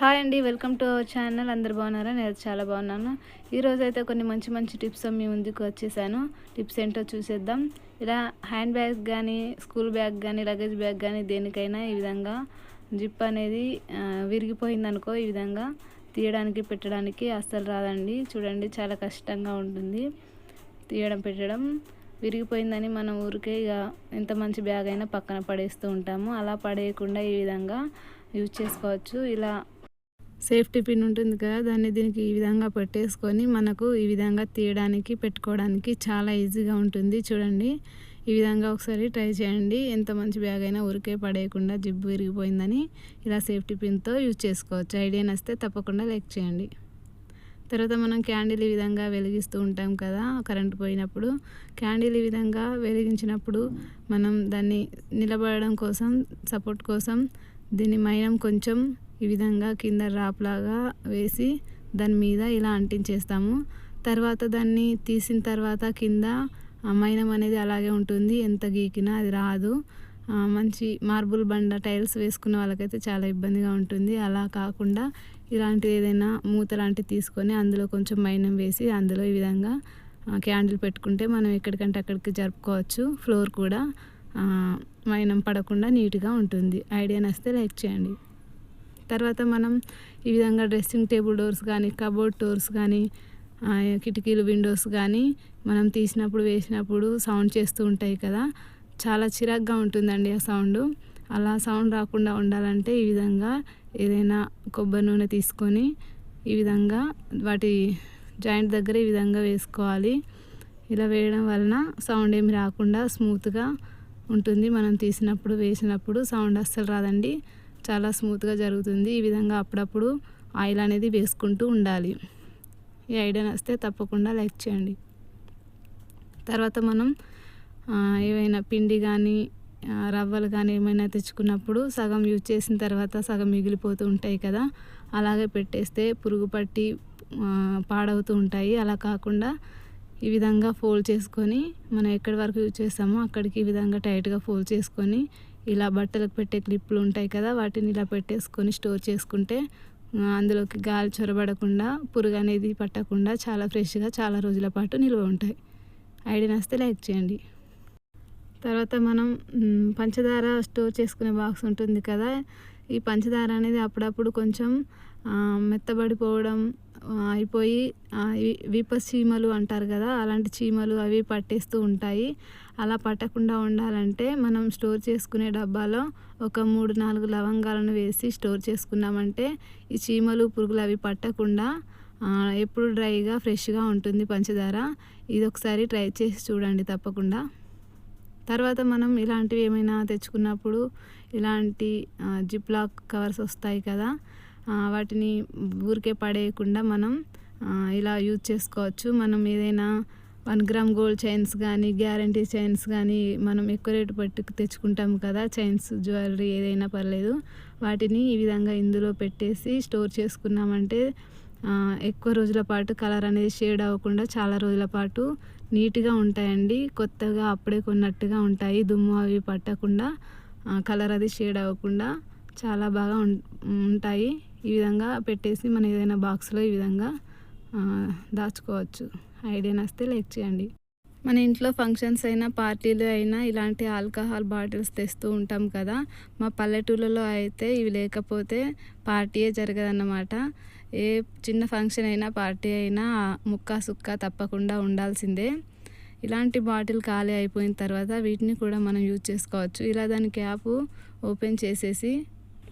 Hi అండి welcome to our channel అందరు బాగున్నారా? నేను చాలా బాగున్నాను. ఈరోజు అయితే కొన్ని మంచి మంచి టిప్స్ మీ ముందుకు వచ్చేసాను. టిప్స్ ఏంటో చూసేద్దాం. ఇలా హ్యాండ్ బ్యాగ్ కానీ స్కూల్ బ్యాగ్ కానీ లగేజ్ బ్యాగ్ కానీ దేనికైనా ఈ విధంగా జిప్ అనేది విరిగిపోయిందనుకో ఈ విధంగా తీయడానికి పెట్టడానికి అస్సలు రాదండి. చూడండి చాలా కష్టంగా ఉంటుంది తీయడం పెట్టడం. విరిగిపోయిందని మనం ఊరికే ఇక ఎంత మంచి బ్యాగ్ అయినా పక్కన పడేస్తూ ఉంటాము. అలా పడేయకుండా ఈ విధంగా యూజ్ చేసుకోవచ్చు. ఇలా సేఫ్టీ పిన్ ఉంటుంది కదా దాన్ని దీనికి ఈ విధంగా పెట్టేసుకొని మనకు ఈ విధంగా తీయడానికి పెట్టుకోవడానికి చాలా ఈజీగా ఉంటుంది. చూడండి ఈ విధంగా ఒకసారి ట్రై చేయండి. ఎంత మంచి బ్యాగ్ అయినా ఊరికే పడేయకుండా జిబ్బు విరిగిపోయిందని ఇలా సేఫ్టీ పిన్తో యూజ్ చేసుకోవచ్చు. ఐడియా నస్తే తప్పకుండా లైక్ చేయండి. తర్వాత మనం క్యాండిల్ ఈ విధంగా వెలిగిస్తూ ఉంటాం కదా కరెంట్ పోయినప్పుడు. క్యాండిల్ ఈ విధంగా వెలిగించినప్పుడు మనం దాన్ని నిలబడడం కోసం సపోర్ట్ కోసం దీని మైనం కొంచెం ఈ విధంగా కింద రాప్లాగా వేసి దాని మీద ఇలా అంటించేస్తాము. తర్వాత దాన్ని తీసిన తర్వాత కింద మైనం అనేది అలాగే ఉంటుంది. ఎంత గీకినా అది రాదు. మంచి మార్బుల్ బండ టైల్స్ వేసుకున్న వాళ్ళకైతే చాలా ఇబ్బందిగా ఉంటుంది. అలా కాకుండా ఇలాంటి ఏదైనా మూత లాంటివి తీసుకొని అందులో కొంచెం మైనం వేసి అందులో ఈ విధంగా క్యాండిల్ పెట్టుకుంటే మనం ఎక్కడికంటే అక్కడికి జరుపుకోవచ్చు. ఫ్లోర్ కూడా మైనం పడకుండా నీట్గా ఉంటుంది. ఐడియా నస్తే లైక్ చేయండి. తర్వాత మనం ఈ విధంగా డ్రెస్సింగ్ టేబుల్ డోర్స్ కానీ కబోర్డ్ డోర్స్ కానీ కిటికీలు విండోస్ కానీ మనం తీసినప్పుడు వేసినప్పుడు సౌండ్ చేస్తూ ఉంటాయి కదా. చాలా చిరాగ్గా ఉంటుందండి ఆ సౌండ్. అలా సౌండ్ రాకుండా ఉండాలంటే ఈ విధంగా ఏదైనా కొబ్బరి నూనె తీసుకొని ఈ విధంగా వాటి జాయింట్ దగ్గర ఈ విధంగా వేసుకోవాలి. ఇలా వేయడం వలన సౌండ్ ఏమి రాకుండా స్మూత్గా ఉంటుంది. మనం తీసినప్పుడు వేసినప్పుడు సౌండ్ అస్సలు రాదండి. చాలా స్మూత్గా జరుగుతుంది. ఈ విధంగా అప్పుడప్పుడు ఆయిల్ అనేది వేసుకుంటూ ఉండాలి. ఈ ఐడియా వస్తే తప్పకుండా లైక్ చేయండి. తర్వాత మనం ఏవైనా పిండి కానీ రవ్వలు కానీ ఏమైనా తెచ్చుకున్నప్పుడు సగం యూజ్ చేసిన తర్వాత సగం మిగిలిపోతూ ఉంటాయి కదా అలాగే పెట్టేస్తే పురుగు పట్టి పాడవుతూ ఉంటాయి. అలా కాకుండా ఈ విధంగా ఫోల్డ్ చేసుకొని మనం ఎక్కడి వరకు యూజ్ చేస్తామో అక్కడికి ఈ విధంగా టైట్గా ఫోల్డ్ చేసుకొని ఇలా బట్టలకు పెట్టే క్లిప్పులు ఉంటాయి కదా వాటిని ఇలా పెట్టేసుకొని స్టోర్ చేసుకుంటే అందులోకి గాలి చొరబడకుండా పురుగు అనేది పట్టకుండా చాలా ఫ్రెష్గా చాలా రోజుల పాటు నిల్వ ఉంటాయి. ఐడియా నస్తే లైక్ చేయండి. తర్వాత మనం పంచదార స్టోర్ చేసుకునే బాక్స్ ఉంటుంది కదా ఈ పంచదార అనేది అప్పుడప్పుడు కొంచెం మెత్తబడిపోవడం అయిపోయి ఆ, చీమలు అంటారు కదా అలాంటి చీమలు అవి పట్టేస్తూ ఉంటాయి. అలా పట్టకుండా ఉండాలంటే మనం స్టోర్ చేసుకునే డబ్బాలో ఒక మూడు నాలుగు లవంగాలను వేసి స్టోర్ చేసుకున్నామంటే ఈ చీమలు పురుగులు అవి పట్టకుండా ఎప్పుడు డ్రైగా ఫ్రెష్గా ఉంటుంది పంచదార. ఇది ఒకసారి ట్రై చేసి చూడండి తప్పకుండా. తర్వాత మనం ఇలాంటివి ఏమైనా తెచ్చుకున్నప్పుడు ఇలాంటి జిప్ లాక్ కవర్స్ వస్తాయి కదా వాటిని ఊరికే పడేయకుండా మనం ఇలా యూజ్ చేసుకోవచ్చు. మనం ఏదైనా వన్ గ్రామ్ గోల్డ్ చైన్స్ కానీ గ్యారంటీ చైన్స్ కానీ మనం ఎక్కువ రేటు పెట్టి తెచ్చుకుంటాం కదా చైన్స్ జ్యువెలరీ ఏదైనా పర్లేదు. వాటిని ఈ విధంగా ఇందులో పెట్టేసి స్టోర్ చేసుకున్నామంటే ఎక్కువ రోజుల పాటు కలర్ అనేది షేడ్ అవ్వకుండా చాలా రోజుల పాటు నీట్గా ఉంటాయండి. కొత్తగా అప్పుడే కొన్నట్టుగా ఉంటాయి. దుమ్ము అవి పట్టకుండా కలర్ అది షేడ్ అవ్వకుండా చాలా బాగా ఉంటాయి. ఈ విధంగా పెట్టేసి మనం ఏదైనా బాక్స్లో ఈ విధంగా దాచుకోవచ్చు. ఐడియా నస్తే లైక్ చేయండి. మన ఇంట్లో ఫంక్షన్స్ అయినా పార్టీలు అయినా ఇలాంటి ఆల్కహాల్ బాటిల్స్ తెస్తూ ఉంటాం కదా. మా పల్లెటూళ్ళలో అయితే ఇవి లేకపోతే పార్టీయే జరగదన్నమాట. ఏ చిన్న ఫంక్షన్ అయినా పార్టీ అయినా ముక్క సుక్క తప్పకుండా ఉండాల్సిందే. ఇలాంటి బాటిల్ ఖాళీ అయిపోయిన తర్వాత వీటిని కూడా మనం యూజ్ చేసుకోవచ్చు. ఇలా దాని క్యాప్ ఓపెన్ చేసేసి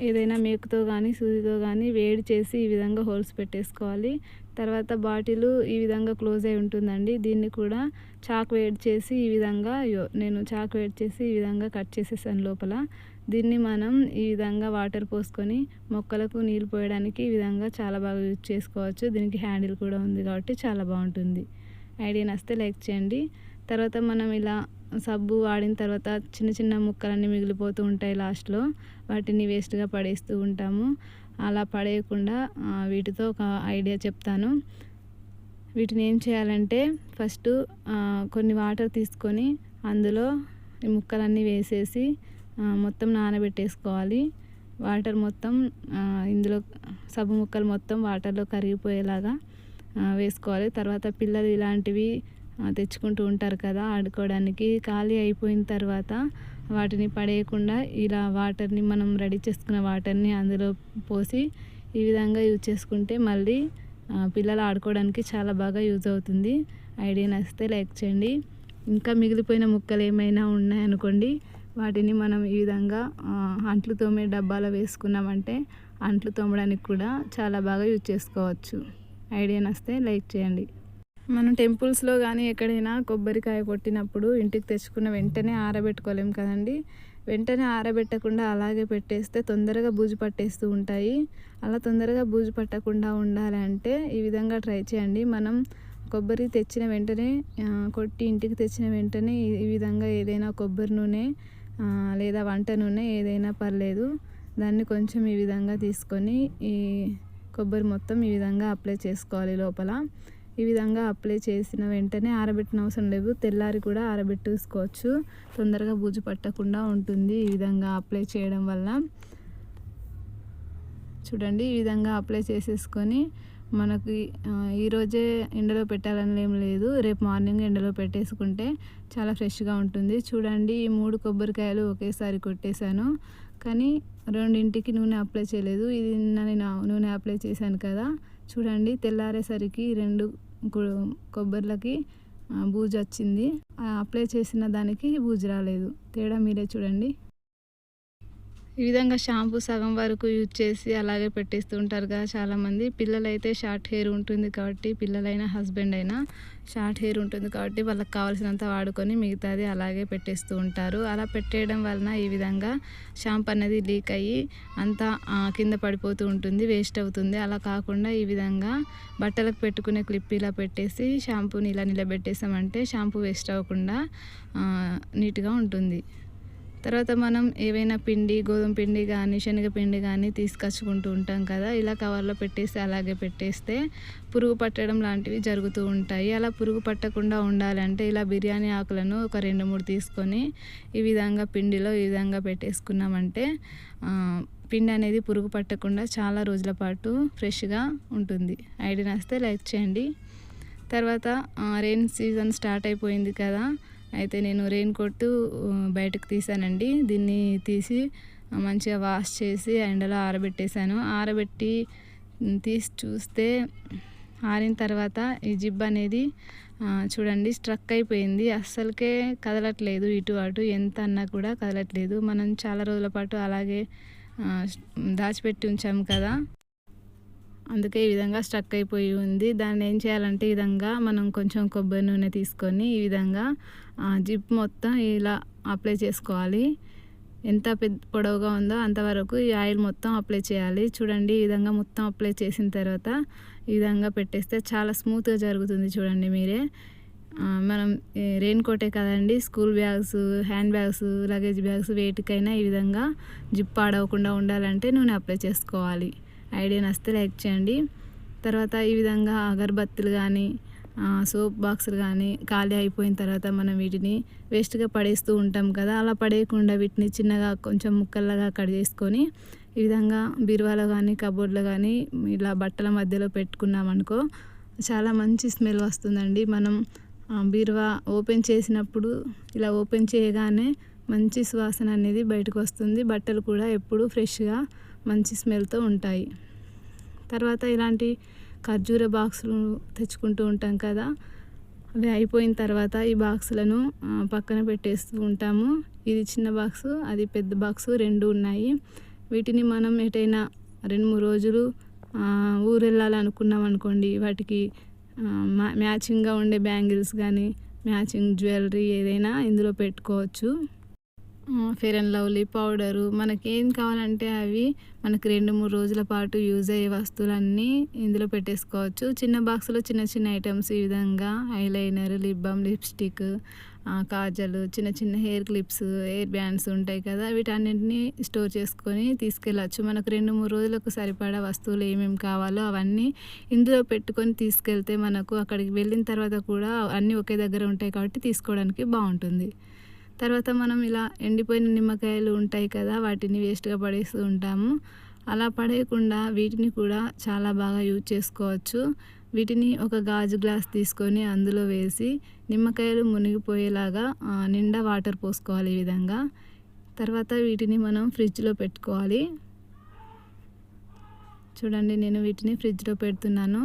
ఏదైనా మేకుతో కానీ సూదితో కానీ వేడి చేసి ఈ విధంగా హోల్స్ పెట్టేసుకోవాలి. తర్వాత బాటిల్ ఈ విధంగా క్లోజ్ అయి ఉంటుందండి. దీన్ని కూడా చాక్ వేడి చేసి ఈ విధంగా నేను చాక్ వేడి చేసి ఈ విధంగా కట్ చేసేసాను లోపల. దీన్ని మనం ఈ విధంగా వాటర్ పోసుకొని మొక్కలకు నీళ్ళు పోయడానికి ఈ విధంగా చాలా బాగా యూజ్ చేసుకోవచ్చు. దీనికి హ్యాండిల్ కూడా ఉంది కాబట్టి చాలా బాగుంటుంది. ఐడియా నస్తే లైక్ చేయండి. తర్వాత మనం ఇలా సబ్బు వాడిన తర్వాత చిన్న చిన్న ముక్కలన్నీ మిగిలిపోతూ ఉంటాయి లాస్ట్లో. వాటిని వేస్ట్గా పడేస్తూ ఉంటాము. అలా పడేయకుండా వీటితో ఒక ఐడియా చెప్తాను. వీటిని ఏం చేయాలంటే ఫస్ట్ కొన్ని వాటర్ తీసుకొని అందులో ఈ ముక్కలన్నీ వేసేసి మొత్తం నానబెట్టేసుకోవాలి. వాటర్ మొత్తం ఇందులో సబ్బు ముక్కలు మొత్తం వాటర్లో కరిగిపోయేలాగా వేసుకోవాలి. తర్వాత పిల్లలు ఇలాంటివి తెచ్చుకుంటూ ఉంటారు కదా ఆడుకోవడానికి. ఖాళీ అయిపోయిన తర్వాత వాటిని పడేయకుండా ఇలా వాటర్ని మనం రెడీ చేసుకున్న వాటర్ని అందులో పోసి ఈ విధంగా యూజ్ చేసుకుంటే మళ్ళీ పిల్లలు ఆడుకోవడానికి చాలా బాగా యూజ్ అవుతుంది. ఐడియా నచ్చితే లైక్ చేయండి. ఇంకా మిగిలిపోయిన ముక్కలు ఏమైనా ఉన్నాయనుకోండి వాటిని మనం ఈ విధంగా అంట్లు తోమే డబ్బాలో వేసుకున్నామంటే అంట్లు తోమడానికి కూడా చాలా బాగా యూజ్ చేసుకోవచ్చు. ఐడియా నస్తే లైక్ చేయండి. మనం టెంపుల్స్లో కానీ ఎక్కడైనా కొబ్బరికాయ కొట్టినప్పుడు ఇంటికి తెచ్చుకున్న వెంటనే ఆరబెట్టుకోలేం కదండి. వెంటనే ఆరబెట్టకుండా అలాగే పెట్టేస్తే తొందరగా బూజు పట్టేస్తూ ఉంటాయి. అలా తొందరగా బూజు పట్టకుండా ఉండాలంటే ఈ విధంగా ట్రై చేయండి. మనం కొబ్బరి తెచ్చిన వెంటనే కొట్టి ఇంటికి తెచ్చిన వెంటనే ఈ- విధంగా ఏదైనా కొబ్బరి నూనె లేదా వంట నూనె ఏదైనా పర్లేదు. దాన్ని కొంచెం ఈ విధంగా తీసుకొని ఈ కొబ్బరి మొత్తం ఈ విధంగా అప్లై చేసుకోవాలి లోపల. ఈ విధంగా అప్లై చేసిన వెంటనే ఆరబెట్టిన అవసరం లేదు. తెల్లారి కూడా ఆరబెట్టేసుకోవచ్చు. తొందరగా బూజు పట్టకుండా ఉంటుంది ఈ విధంగా అప్లై చేయడం వల్ల. చూడండి ఈ విధంగా అప్లై చేసేసుకొని మనకి ఈరోజే ఎండలో పెట్టాలని ఏం లేదు. రేపు మార్నింగ్ ఎండలో పెట్టేసుకుంటే చాలా ఫ్రెష్గా ఉంటుంది. చూడండి ఈ మూడు కొబ్బరికాయలు ఒకేసారి కొట్టేశాను. కానీ రెండింటికి నూనె అప్లై చేయలేదు. ఇది నిన్న నేను నూనె అప్లై చేశాను కదా. చూడండి తెల్లారేసరికి రెండు కొబ్బరిలకి బూజు వచ్చింది. అప్లై చేసిన దానికి బూజు రాలేదు. తేడా మీరే చూడండి. ఈ విధంగా షాంపూ సగం వరకు యూజ్ చేసి అలాగే పెట్టేస్తూ ఉంటారు కదా చాలామంది. పిల్లలైతే షార్ట్ హెయిర్ ఉంటుంది కాబట్టి పిల్లలైనా హస్బెండ్ అయినా షార్ట్ హెయిర్ ఉంటుంది కాబట్టి వాళ్ళకి కావాల్సినంత వాడుకొని మిగతాది అలాగే పెట్టేస్తూ ఉంటారు. అలా పెట్టేయడం వలన ఈ విధంగా షాంపూ అనేది లీక్ అయ్యి అంతా కింద పడిపోతూ ఉంటుంది వేస్ట్ అవుతుంది. అలా కాకుండా ఈ విధంగా బట్టలకు పెట్టుకునే క్లిప్ ఇలా పెట్టేసి షాంపూని ఇలా నిలబెట్టేసామంటే షాంపూ వేస్ట్ అవ్వకుండా నీట్గా ఉంటుంది. తర్వాత మనం ఏవైనా పిండి గోధుమ పిండి కానీ శనగపిండి కానీ తీసుకొచ్చుకుంటూ ఉంటాం కదా. ఇలా కవర్లో పెట్టేసి అలాగే పెట్టేస్తే పురుగు పట్టడం లాంటివి జరుగుతూ ఉంటాయి. అలా పురుగు పట్టకుండా ఉండాలంటే ఇలా బిర్యానీ ఆకులను ఒక రెండు మూడు తీసుకొని ఈ విధంగా పిండిలో ఈ విధంగా పెట్టేసుకున్నామంటే పిండి అనేది పురుగు పట్టకుండా చాలా రోజుల పాటు ఫ్రెష్గా ఉంటుంది. ఐడియా నస్తే లైక్ చేయండి. తర్వాత రెయిన్ సీజన్ స్టార్ట్ అయిపోయింది కదా. అయితే నేను రెయిన్ కోట్ బయటకు తీసానండి దీన్ని తీసి మంచిగా వాష్ చేసి ఎండలో ఆరబెట్టేశాను. ఆరబెట్టి తీసి చూస్తే ఆరిన తర్వాత ఈ జిబ్ అనేది చూడండి స్ట్రక్ అయిపోయింది. అస్సలకే కదలట్లేదు ఇటు అటు ఎంత అన్నా కూడా కదలట్లేదు. మనం చాలా రోజుల పాటు అలాగే దాచిపెట్టి ఉంచాము కదా. అందుకే ఈ విధంగా స్ట్రక్ అయిపోయి ఉంది. దాన్ని ఏం చేయాలంటే ఈ విధంగా మనం కొంచెం కొబ్బరి నూనె తీసుకొని ఈ విధంగా జిప్ మొత్తం ఇలా అప్లై చేసుకోవాలి. ఎంత పెద్ద పొడవుగా ఉందో అంతవరకు ఈ ఆయిల్ మొత్తం అప్లై చేయాలి. చూడండి ఈ విధంగా మొత్తం అప్లై చేసిన తర్వాత ఈ విధంగా పెట్టేస్తే చాలా స్మూత్గా జరుగుతుంది చూడండి మీరే. మనం రెయిన్ కోటే కదండి school bags hand bags luggage bags వేటికైనా ఈ విధంగా జిప్ పాడవకుండా ఉండాలంటే నూనె అప్లై చేసుకోవాలి. ఐడియా నచ్చితే లైక్ చేయండి. తర్వాత ఈ విధంగా అగరబత్తులు కానీ సోప్ బాక్సులు కానీ ఖాళీ అయిపోయిన తర్వాత మనం వీటిని వేస్ట్గా పడేస్తూ ఉంటాం కదా అలా పడేయకుండా వీటిని చిన్నగా కొంచెం ముక్కల్లాగా కట్ చేసుకొని ఈ విధంగా బీరువాలో కానీ కబోర్డ్లో కానీ ఇలా బట్టల మధ్యలో పెట్టుకున్నామనుకో చాలా మంచి స్మెల్ వస్తుందండి. మనం బీరువా ఓపెన్ చేసినప్పుడు ఇలా ఓపెన్ చేయగానే మంచి సువాసన అనేది బయటకు వస్తుంది. బట్టలు కూడా ఎప్పుడూ ఫ్రెష్గా మంచి స్మెల్తో ఉంటాయి. తర్వాత ఇలాంటి ఖర్జూర బాక్సులు తెచ్చుకుంటూ ఉంటాం కదా అవి అయిపోయిన తర్వాత ఈ బాక్సులను పక్కన పెట్టేస్తూ ఉంటాము. ఇది చిన్న బాక్సు అది పెద్ద బాక్సు రెండు ఉన్నాయి. వీటిని మనం ఎటైనా రెండు మూడు రోజులు ఊరెళ్ళాలనుకున్నాం అనుకోండి వాటికి మ్యా మ్యాచింగ్గా ఉండే బ్యాంగిల్స్ కానీ మ్యాచింగ్ జ్యువెలరీ ఏదైనా ఇందులో పెట్టుకోవచ్చు. ఫెయిర్ అండ్ లవ్లీ పౌడరు మనకి ఏం కావాలంటే అవి మనకి రెండు మూడు రోజుల పాటు యూజ్ అయ్యే వస్తువులన్నీ ఇందులో పెట్టేసుకోవచ్చు. చిన్న బాక్స్లో చిన్న చిన్న ఐటమ్స్ ఈ విధంగా eyeliner lip balm lipstick kajal చిన్న చిన్న హెయిర్ క్లిప్స్ హెయిర్ బ్యాండ్స్ ఉంటాయి కదా వీటన్నింటినీ స్టోర్ చేసుకొని తీసుకెళ్ళచ్చు. మనకు రెండు మూడు రోజులకు సరిపడా వస్తువులు ఏమేమి కావాలో అవన్నీ ఇందులో పెట్టుకొని తీసుకెళ్తే మనకు అక్కడికి వెళ్ళిన తర్వాత కూడా అన్నీ ఒకే దగ్గర ఉంటాయి కాబట్టి తీసుకోవడానికి బాగుంటుంది. తర్వాత మనం ఇలా ఎండిపోయిన నిమ్మకాయలు ఉంటాయి కదా వాటిని వేస్ట్గా పడేస్తూ ఉంటాము. అలా పడేయకుండా వీటిని కూడా చాలా బాగా యూజ్ చేసుకోవచ్చు. వీటిని ఒక గాజు గ్లాస్ తీసుకొని అందులో వేసి నిమ్మకాయలు మునిగిపోయేలాగా నిండా వాటర్ పోసుకోవాలి ఈ విధంగా. తర్వాత వీటిని మనం ఫ్రిడ్జ్లో పెట్టుకోవాలి. చూడండి నేను వీటిని ఫ్రిడ్జ్లో పెడుతున్నాను.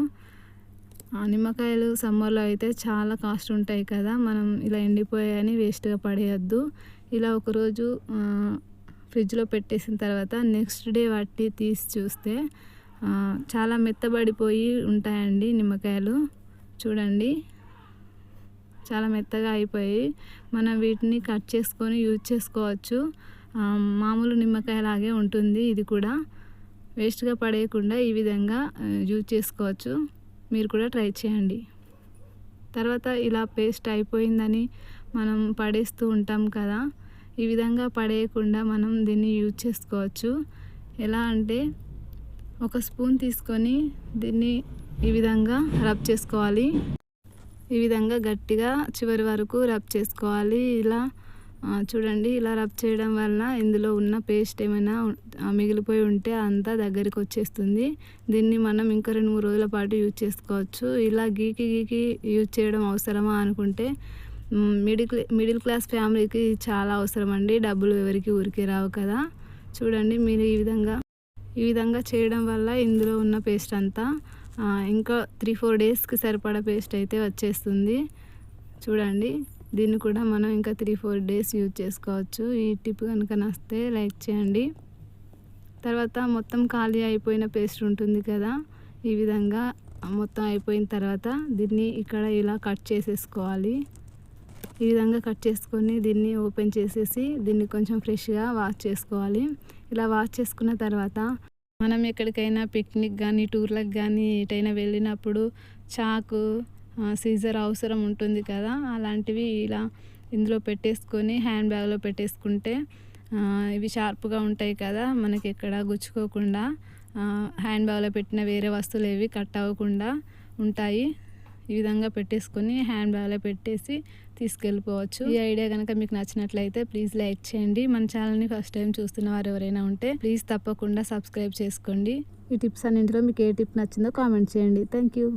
నిమ్మకాయలు సమ్మర్లో అయితే చాలా కాస్ట్ ఉంటాయి కదా మనం ఇలా ఎండిపోయాయని వేస్ట్గా పడేయద్దు. ఇలా ఒకరోజు ఫ్రిడ్జ్లో పెట్టేసిన తర్వాత నెక్స్ట్ డే వాటిని తీసి చూస్తే చాలా మెత్తబడిపోయి ఉంటాయండి నిమ్మకాయలు. చూడండి. చాలా మెత్తగా అయిపోయి మనం వీటిని కట్ చేసుకొని యూజ్ చేసుకోవచ్చు. మామూలు నిమ్మకాయ లాగే ఉంటుంది ఇది కూడా. వేస్ట్గా పడేయకుండా ఈ విధంగా యూజ్ చేసుకోవచ్చు. మీరు కూడా ట్రై చేయండి. తర్వాత ఇలా పేస్ట్ అయిపోయిందని మనం పడేస్తూ ఉంటాం కదా ఈ విధంగా పడేయకుండా మనం దీన్ని యూజ్ చేసుకోవచ్చు. ఎలా అంటే ఒక స్పూన్ తీసుకొని దీన్ని ఈ విధంగా రబ్ చేసుకోవాలి. ఈ విధంగా గట్టిగా చివరి వరకు రబ్ చేసుకోవాలి. ఇలా చూడండి ఇలా రబ్ చేయడం వలన ఇందులో ఉన్న పేస్ట్ ఏమైనా మిగిలిపోయి ఉంటే అంతా దగ్గరికి వచ్చేస్తుంది. దీన్ని మనం ఇంకా రెండు మూడు రోజుల పాటు యూజ్ చేసుకోవచ్చు. ఇలా గీకి గీకి యూజ్ చేయడం అవసరమా అనుకుంటే మిడిల్ మిడిల్ క్లాస్ ఫ్యామిలీకి చాలా అవసరం అండి డబ్బులు ఎవరికి ఊరికే రావు కదా. చూడండి మీరు ఈ విధంగా ఈ విధంగా చేయడం వల్ల ఇందులో ఉన్న పేస్ట్ అంతా ఇంకా త్రీ ఫోర్ డేస్కి సరిపడా పేస్ట్ అయితే వచ్చేస్తుంది. చూడండి. దీన్ని కూడా మనం ఇంకా త్రీ ఫోర్ డేస్ యూజ్ చేసుకోవచ్చు. ఈ టిప్ కనుక నస్తే లైక్ చేయండి. తర్వాత మొత్తం ఖాళీ అయిపోయిన పేస్ట్ ఉంటుంది కదా ఈ విధంగా మొత్తం అయిపోయిన తర్వాత దీన్ని ఇక్కడ ఇలా కట్ చేసేసుకోవాలి. ఈ విధంగా కట్ చేసుకొని దీన్ని ఓపెన్ చేసేసి దీన్ని కొంచెం ఫ్రెష్గా వాష్ చేసుకోవాలి. ఇలా వాష్ చేసుకున్న తర్వాత మనం ఎక్కడికైనా పిక్నిక్ కానీ టూర్లకు కానీ ఎటైనా వెళ్ళినప్పుడు చాకు సీజర్ అవసరం ఉంటుంది కదా అలాంటివి ఇలా ఇందులో పెట్టేసుకొని హ్యాండ్ బ్యాగ్లో పెట్టేసుకుంటే ఇవి షార్ప్గా ఉంటాయి కదా మనకి ఎక్కడ గుచ్చుకోకుండా హ్యాండ్ బ్యాగ్లో పెట్టిన వేరే వస్తువులు ఏవి కట్ అవ్వకుండా ఉంటాయి. ఈ విధంగా పెట్టేసుకొని హ్యాండ్ బ్యాగ్లో పెట్టేసి తీసుకెళ్ళిపోవచ్చు. ఈ ఐడియా కనుక మీకు నచ్చినట్లయితే ప్లీజ్ లైక్ చేయండి. మన ఛానల్ని ఫస్ట్ టైం చూస్తున్న వారు ఎవరైనా ఉంటే ప్లీజ్ తప్పకుండా సబ్స్క్రైబ్ చేసుకోండి. ఈ టిప్స్ అన్నింటిలో మీకు ఏ టిప్ నచ్చిందో కామెంట్ చేయండి. Thank you.